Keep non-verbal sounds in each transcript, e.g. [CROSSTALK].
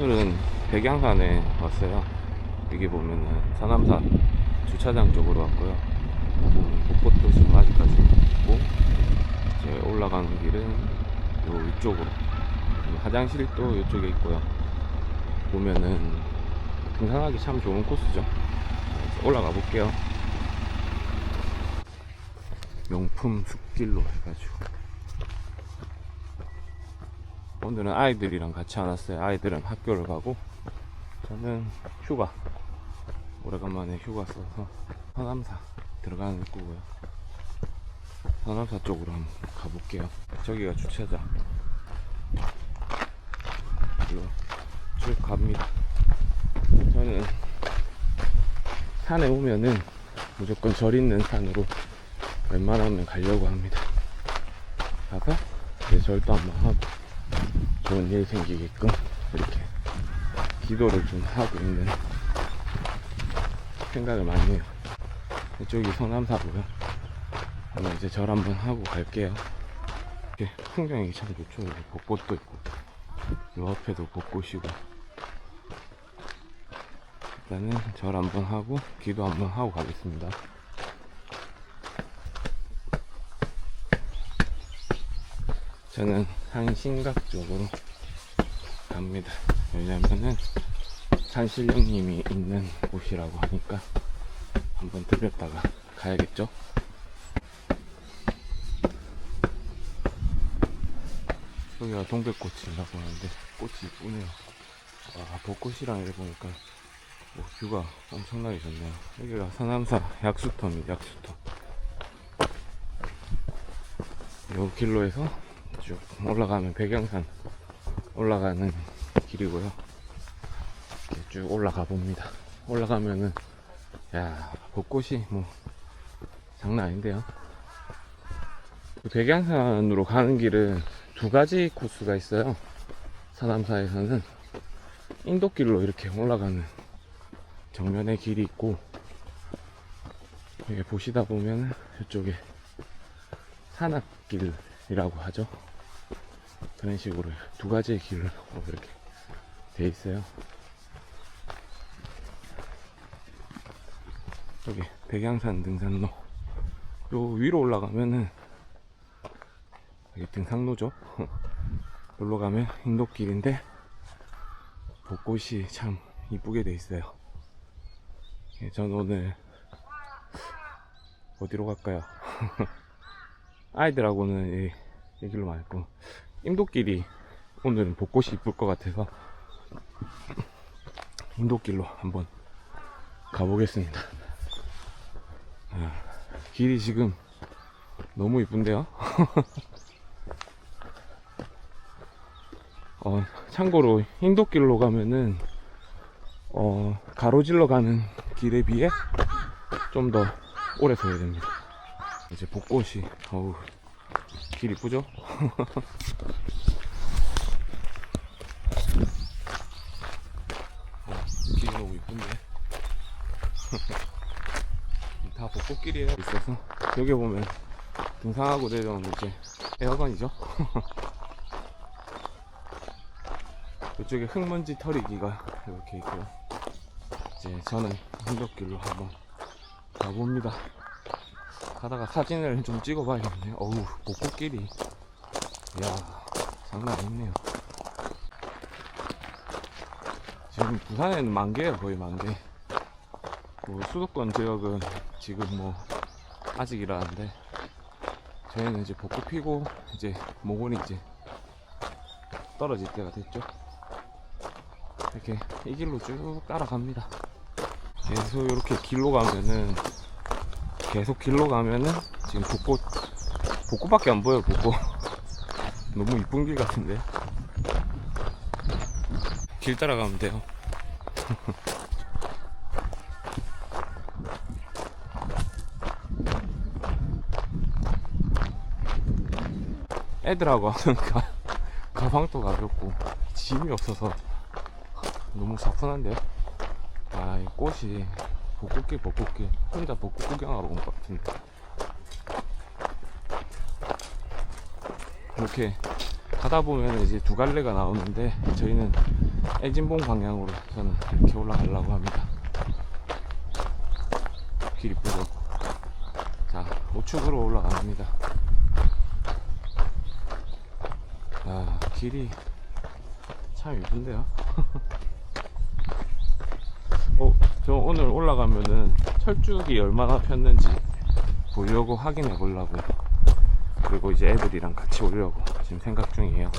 오늘은 백양산에 왔어요. 여기 보면은 상암사 주차장 쪽으로 왔고요. 벚꽃도 지금 아직까지 있고 이제 올라가는 길은 요 위쪽으로 화장실도 이쪽에 있고요. 보면은 등산하기 참 좋은 코스죠. 올라가 볼게요. 명품 숲길로 해가지고 오늘은 아이들이랑 같이 안 왔어요. 아이들은 학교를 가고 저는 휴가 오래간만에 휴가 써서 서남사 들어가는 입구고요. 서남사 쪽으로 한번 가볼게요. 저기가 주차장. 이거 쭉 갑니다. 저는 산에 오면은 무조건 절 있는 산으로 웬만하면 가려고 합니다. 가서 이제 절도 한번 하고 좋은 일 생기게끔 이렇게 기도를 좀 하고 있는 생각을 많이 해요. 이쪽이 서남사고요. 오늘 이제 절 한번 하고 갈게요. 이렇게 풍경이 참 좋죠. 벚꽃도 있고 요 앞에도 벚꽃이고 일단은 절 한번 하고 기도 한번 하고 가겠습니다. 저는 산신각 쪽으로 갑니다. 왜냐면은 산신령님이 있는 곳이라고 하니까 한번 들렸다가 가야겠죠? 여기가 동백꽃이라고 하는데 꽃이 이쁘네요. 와, 벚꽃이랑 이래 보니까 뭐 뷰가 엄청나게 좋네요. 여기가 서남사 약수터입니다. 약수터. 요 길로에서 쭉 올라가면 백양산 올라가는 길이고요. 이렇게 쭉 올라가 봅니다. 올라가면은 야 벚꽃이 뭐 장난 아닌데요. 그 백양산으로 가는 길은 두 가지 코스가 있어요. 서남사에서는 인도길로 이렇게 올라가는 정면의 길이 있고 여기 보시다 보면 이쪽에 산악길이라고 하죠. 그런 식으로 두 가지의 길로 [LAUGHS] 이렇게 돼 있어요. 여기 백양산 등산로. 요 위로 올라가면은 여기 등산로죠. [LAUGHS] 여기로 가면 인도길인데 벚꽃이 참 이쁘게 돼 있어요. 예, 전 오늘 어디로 갈까요? [LAUGHS] 아이들하고는 이, 이 길로 말고 인도길이 오늘은 벚꽃이 이쁠 것 같아서 인도길로 한번 가보겠습니다. 아, 길이 지금 너무 이쁜데요? [LAUGHS] 어, 참고로 인도길로 가면은 어, 가로질러 가는 길에 비해 좀 더 오래 서야 됩니다. 이제 벚꽃이 어우 길 이쁘죠? [LAUGHS] 어, 길 너무 이쁜데 다 벚꽃길이에요 있어서 여기 보면 등산하고 내려오면 이제 에어건이죠 [LAUGHS] 이쪽에 흙먼지 털이기가 이렇게 있고요 이제 저는 흔적길로 한번 가봅니다 가다가 사진을 좀 찍어봐야겠네요. 어우, 벚꽃길이. 이야, 장난 아니네요. 지금 부산에는 만 개예요, 거의 만 개. 뭐 수도권 지역은 지금 뭐 아직이라는데 저희는 이제 벚꽃 피고 이제 모곤이 이제 떨어질 때가 됐죠. 이렇게 이 길로 쭉 따라갑니다. 계속 이렇게 길로 가면은 계속 길로 가면은 지금 벚꽃 벚꽃밖에 안 보여 벚꽃 [LAUGHS] 너무 이쁜 길 같은데 길 따라가면 돼요 [LAUGHS] 애들하고 가, 가방도 가볍고 짐이 없어서 너무 사뿐한데요 아이 꽃이 벚꽃길 벚꽃길 혼자 벚꽃 구경하러 온 것 같은데 이렇게 가다 보면 이제 두 갈래가 나오는데 저희는 애진봉 방향으로 저는 이렇게 올라가려고 합니다. 길 이쁘죠? 자, 우측으로 올라갑니다. 아, 길이 참 이쁜데요? [LAUGHS] 어, 저 오늘 올라가면은 철쭉이 얼마나 폈는지 보려고 확인해 보려고요. 그리고 이제 애들이랑 같이 오려고 지금 생각 중이에요.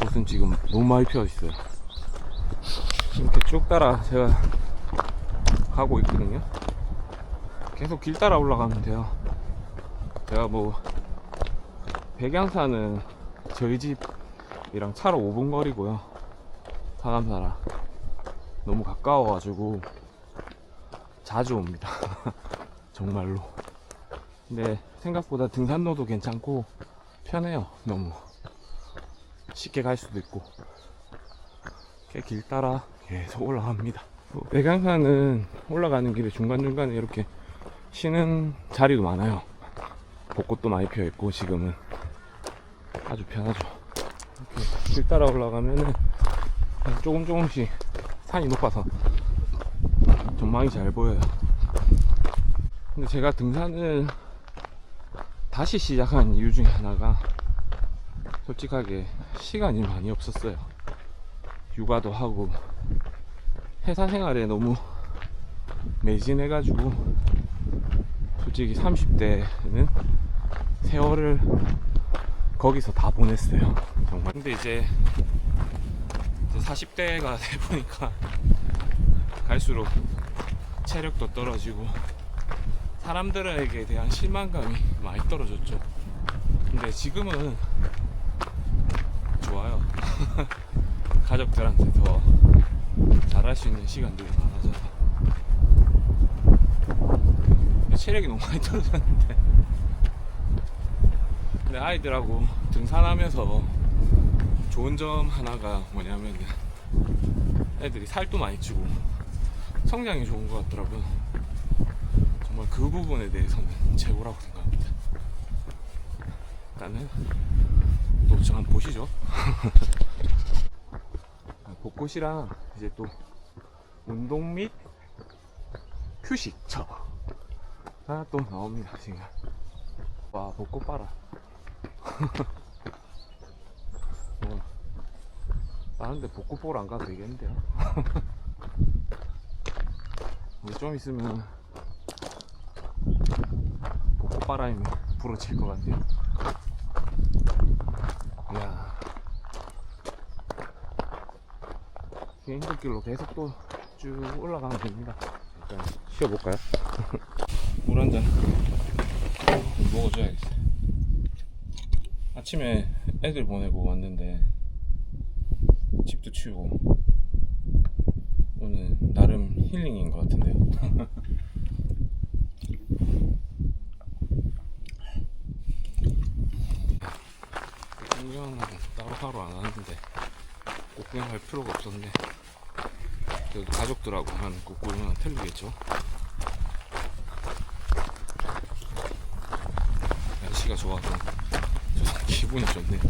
곳은 지금 너무 많이 피어 있어요. 이렇게 쭉 따라 제가 가고 있거든요. 계속 길 따라 올라가면 돼요. 제가 뭐 백양산은 저희 집이랑 차로 5분 거리고요. 사람사랑 너무 가까워가지고 자주 옵니다. [LAUGHS] 정말로. 근데 생각보다 등산로도 괜찮고 편해요. 너무 쉽게 갈 수도 있고. 이렇게 길 따라 계속 올라갑니다. 뭐 백양산은 올라가는 길에 중간중간에 이렇게 쉬는 자리도 많아요. 벚꽃도 많이 피어 있고 지금은 아주 편하죠. 이렇게 길 따라 올라가면은 조금 조금씩 산이 높아서 전망이 잘 보여요. 근데 제가 등산을 다시 시작한 이유 중에 하나가 솔직하게 시간이 많이 없었어요. 육아도 하고 회사 생활에 너무 매진해가지고 솔직히 30대는 세월을 거기서 다 보냈어요. 정말. 근데 이제 40대가 돼 보니까 갈수록 체력도 떨어지고 사람들에게 대한 실망감이 많이 떨어졌죠. 근데 지금은 좋아요. [LAUGHS] 가족들한테 더 잘할 수 있는 시간들이 많아져서 체력이 너무 많이 떨어졌는데 근데 아이들하고 등산하면서 좋은 점 하나가 뭐냐면 애들이 살도 많이 찌고 성장이 좋은 것 같더라고요. 정말 그 부분에 대해서는 최고라고 생각합니다. 일단은 또저 한번 보시죠. [LAUGHS] 벚꽃이랑 이제 또 운동 및 휴식처 하나 또 나옵니다 지금. 와 벚꽃 봐라. 뭐, 다른데 벚꽃 보러 안 가도 되겠는데요. 좀 있으면 벚꽃바람이 불어칠 것 같네요. 이야. 개인들길로 계속 또 쭉 올라가면 됩니다. 일단 쉬어볼까요? 물 한 잔 먹어줘야겠어. 아침에 애들 보내고 왔는데 집도 치우고 오늘 나름 힐링인 것 같은데요. [LAUGHS] 구경은 따로 하러 안 하는데 꼭 구경할 필요가 없었는데 그래도 가족들하고 하는 꼭 구경은 틀리겠죠. 날씨가 좋아서 저 기분이 좋네요.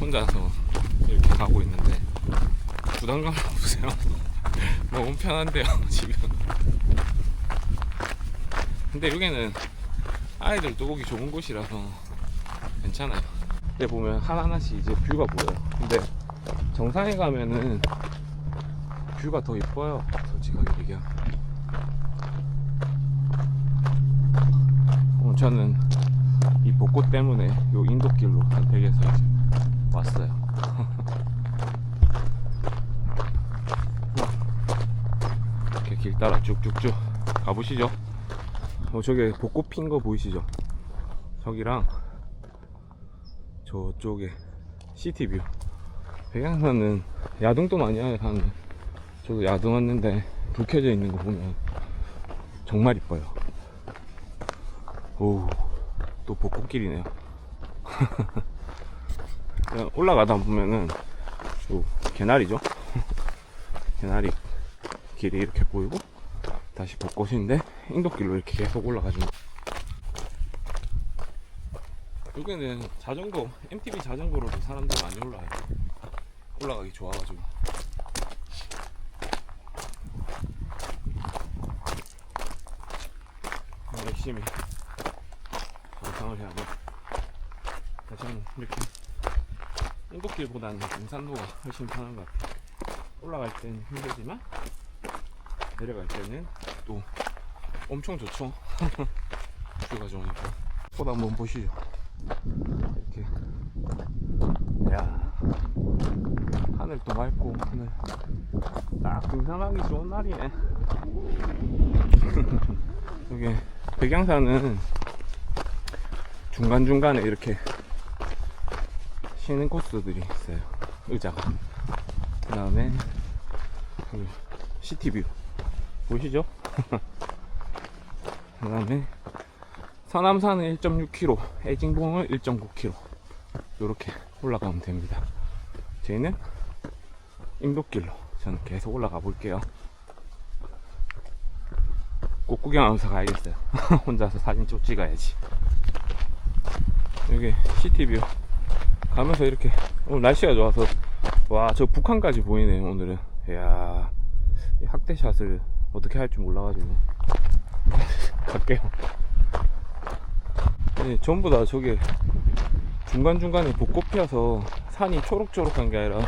혼자서 이렇게 가고 있는데 부담감 없으세요? [LAUGHS] 너무 편한데요 [LAUGHS] 지금. 근데 여기는 아이들도 오기 좋은 곳이라서 괜찮아요. 근데 보면 하나하나씩 이제 뷰가 보여요. 근데 정상에 가면은 뷰가 더 이뻐요. 솔직하게 얘기하면. 오늘 저는 이 벚꽃 때문에 요 인도길로 선택해서 이제 왔어요. [LAUGHS] 이렇게 길 따라 쭉쭉쭉 가보시죠. 어, 저기 벚꽃 핀 거 보이시죠? 저기랑 저쪽에 시티뷰. 백양산은 야동도 많이 하는데 저도 야동 왔는데 불 켜져 있는 거 보면 정말 이뻐요. 오, 또 벚꽃길이네요. [LAUGHS] 그냥 올라가다 보면은 요 개나리죠. [LAUGHS] 개나리 길이 이렇게 보이고 다시 벚꽃인데 인도길로 이렇게 계속 올라가줍니다. 여기는 자전거 MTB 자전거로도 사람들 많이 올라와요 올라가기 좋아가지고 열심히 정상을 해야 돼 저는 이렇게 인도길보다는 등산로가 훨씬 편한 것 같아요. 올라갈 때는 힘들지만 내려갈 때는 또 엄청 좋죠? [LAUGHS] 뷰가 좋으니까. 꽃 한번 보시죠. 이렇게. 야 하늘도 맑고 오늘 딱 등산하기 좋은 날이네. [LAUGHS] 여기 백양산은 중간중간에 이렇게 쉬는 코스들이 있어요 의자가 그 다음에 그 시티뷰 보이시죠? 그 다음에 서남산은 1.6km, 애징봉은 1.9km 이렇게 올라가면 됩니다. 저희는 인도길로 저는 계속 올라가 볼게요. 꼭 구경하면서 가야겠어요. [LAUGHS] 혼자서 사진 좀 찍어야지. 여기 시티뷰 가면서 이렇게 오늘 날씨가 좋아서 와 저 북한까지 보이네요 오늘은. 이야 이 학대샷을 어떻게 할줄 몰라가지고 [LAUGHS] 갈게요. 네, 전부 다 저게 중간중간에 벚꽃 피어서 산이 초록초록한 게 아니라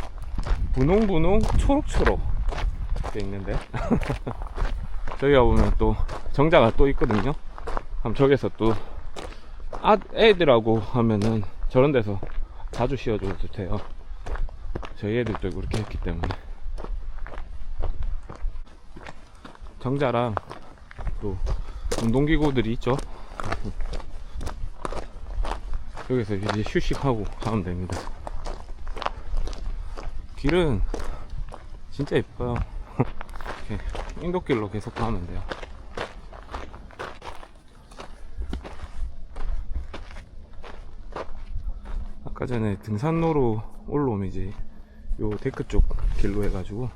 분홍분홍 초록초록 돼 있는데 [LAUGHS] 저기가 보면 또 정자가 또 있거든요 그럼 저기서 또 아, 애들하고 하면은 저런 데서 자주 씌워줘도 돼요 저희 애들도 그렇게 했기 때문에 정자랑 또 운동기구들이 있죠 여기서 이제 휴식하고 가면 됩니다. 길은 진짜 예뻐요. [LAUGHS] 이렇게 인도길로 계속 가면 돼요. 아까 전에 등산로로 올라오면 이제 요 데크 쪽 길로 해가지고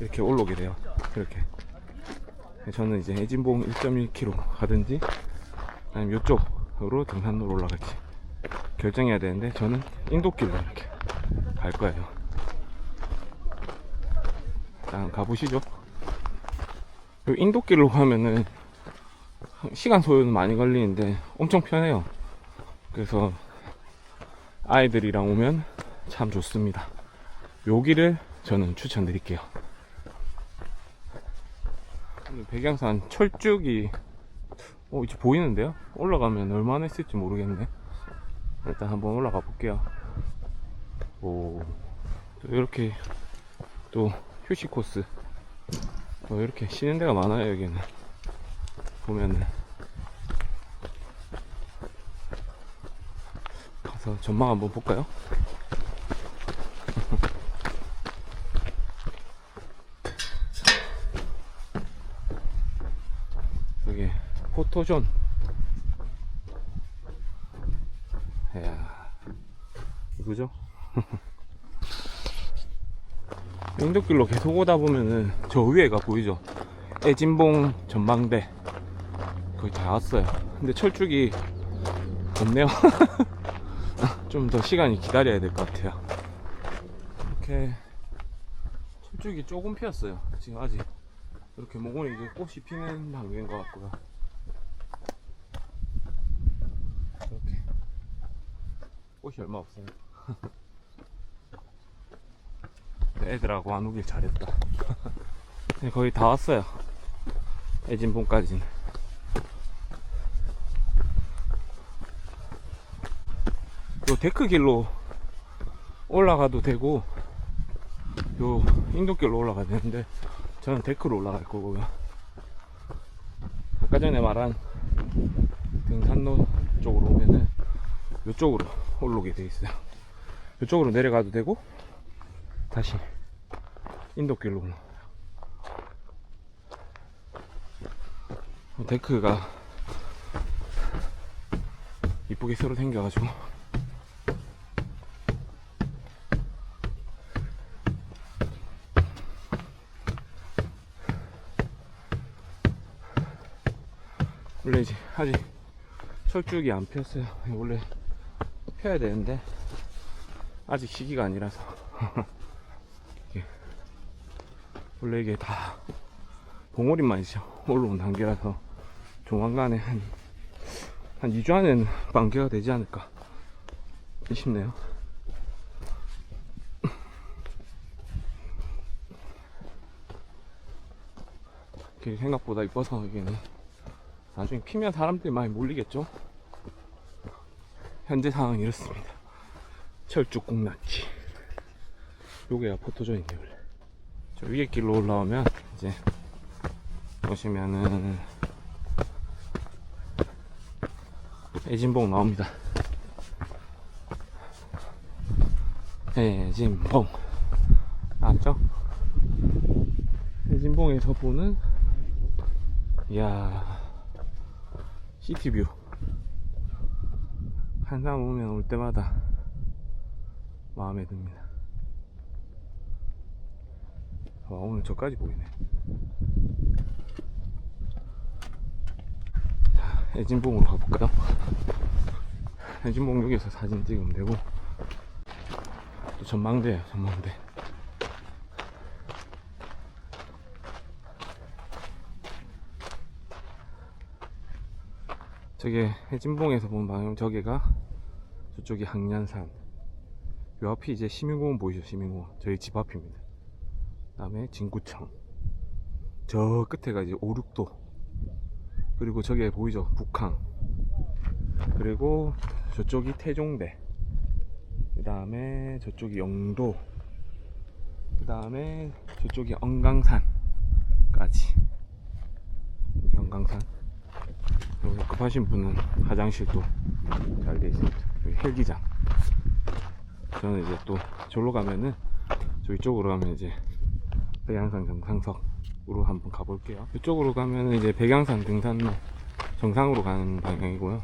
이렇게 올라오게 돼요. 이렇게. 저는 이제 애진봉 1.1km 가든지 아니면 요쪽으로 등산로로 올라갈지 결정해야 되는데 저는 인도길로 이렇게 갈 거예요. 일단 가보시죠. 요 인도길로 가면은 시간 소요는 많이 걸리는데 엄청 편해요. 그래서 아이들이랑 오면 참 좋습니다. 여기를 저는 추천드릴게요. 백양산 철쭉이 어 이제 보이는데요? 올라가면 얼마나 있을지 모르겠네. 일단 한번 올라가 볼게요. 오, 또 이렇게 또 휴식 코스. 또 이렇게 쉬는 데가 많아요 여기는. 보면은 가서 전망 한번 볼까요? [LAUGHS] 여기 포토존 이야 이거죠? [LAUGHS] 인도길로 계속 오다 보면은 저 위에가 보이죠? 애진봉 전망대 거의 다 왔어요 근데 철쭉이 없네요 [LAUGHS] 좀 더 시간이 기다려야 될 것 같아요. 이렇게 철쭉이 조금 피었어요. 지금 아직 이렇게 모공이 이제 꽃이 피는 단계인 것 같고요. 이렇게. 꽃이 얼마 없어요. [LAUGHS] 애들하고 안 오길 잘했다. [LAUGHS] 네, 거의 다 왔어요. 애진봉까지는 요 데크 길로 올라가도 되고 요 인도길로 올라가야 되는데 저는 데크로 올라갈 거고요. 아까 전에 말한 등산로 쪽으로 오면은 이쪽으로 올라오게 돼 있어요. 이쪽으로 내려가도 되고 다시 인도길로 올라 데크가 이쁘게 새로 생겨가지고 원래 이제 아직 철쭉이 안 피었어요. 원래 펴야 되는데 아직 시기가 아니라서. [LAUGHS] 이게 원래 이게 다 봉오리만 이제 올라온 단계라서 조만간에 한, 한 2주 안에는 만개가 되지 않을까 싶네요. [LAUGHS] 이렇게 생각보다 이뻐서 여기는 나중에 피면 사람들이 많이 몰리겠죠? 현재 상황은 이렇습니다. 철쭉 공략지. 요게야 포토존이네 원래. 저 위에 길로 올라오면 이제 보시면은 애진봉 나옵니다. 애진봉 맞죠? 애진봉에서 보는 이야 시티뷰 한산 오면 올 때마다 마음에 듭니다. 와 오늘 저까지 보이네. 자, 애진봉으로 가볼까요? 애진봉 여기서 사진 찍으면 되고 또 전망대예요 전망대. 저게 해진봉에서 본 방향 저게가 저쪽이 항년산. 요 앞이 이제 시민공원 보이죠 시민공원? 저희 집 앞입니다. 그 다음에 진구청. 저 끝에가 이제 오륙도. 그리고 저게 보이죠? 북항. 그리고 저쪽이 태종대. 그 다음에 저쪽이 영도. 그 다음에 저쪽이 엉강산까지. 여기 엉강산 급하신 분은 화장실도 잘 돼 있습니다. 여기 헬기장. 저는 이제 또 저로 가면은 저 이쪽으로 가면 이제 백양산 정상석으로 한번 가볼게요. 이쪽으로 가면은 이제 백양산 등산로 정상으로 가는 방향이고요.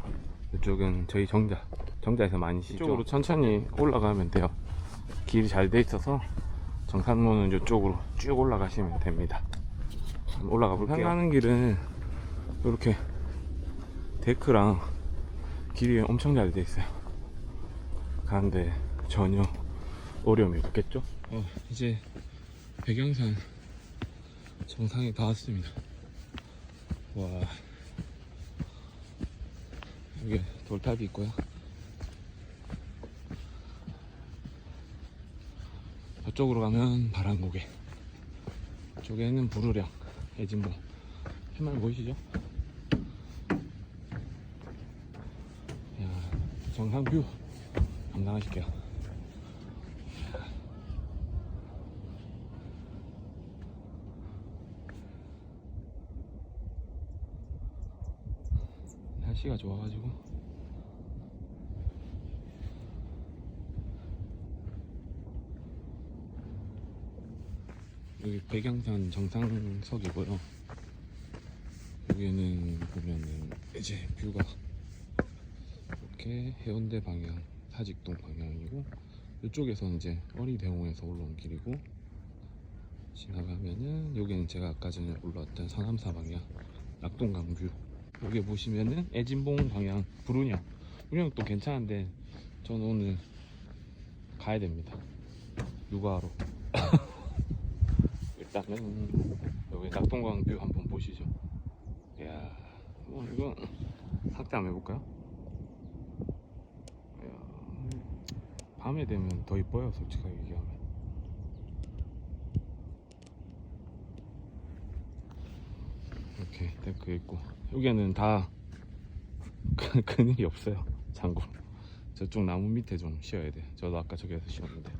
이쪽은 저희 정자. 정자에서 많이 쉬죠. 이쪽으로 천천히 올라가면 돼요. 길이 잘 돼 있어서 정산로는 이쪽으로 쭉 올라가시면 됩니다. 올라가 볼게요. 가는 길은 이렇게 데크랑 길이 엄청 잘 돼 있어요. 가는데 전혀 어려움이 없겠죠? 어, 이제 백양산 정상에 다 왔습니다. 와, 여기 돌탑이 있고요. 저쪽으로 가면 바람고개, 쪽에는 부르령, 애진봉. 해말 보이시죠? 야, 정상 뷰 감상하실게요. 날씨가 좋아가지고 여기 백양산 정상석이고요. 여기는 보면은 이제 뷰가 이렇게 해운대 방향, 사직동 방향이고 이쪽에서는 이제 어리대공에서 올라온 길이고 지나가면은 여기는 제가 아까 전에 올라왔던 상암사 방향, 낙동강 뷰. 여기 보시면은 애진봉 방향, 부른영. 부른영도 괜찮은데 저는 오늘 가야 됩니다. 육아하러. [LAUGHS] 일단은 여기 낙동강 뷰 한번 보시죠. 이야, 뭐 이거 삭제 한번 해볼까요? 이야, 밤에 되면 더 이뻐요, 솔직하게 얘기하면. 이렇게 데크 있고 여기는 다 [LAUGHS] 그, 그늘이 없어요, 참고로. 저쪽 나무 밑에 좀 쉬어야 돼. 저도 아까 저기에서 쉬었는데.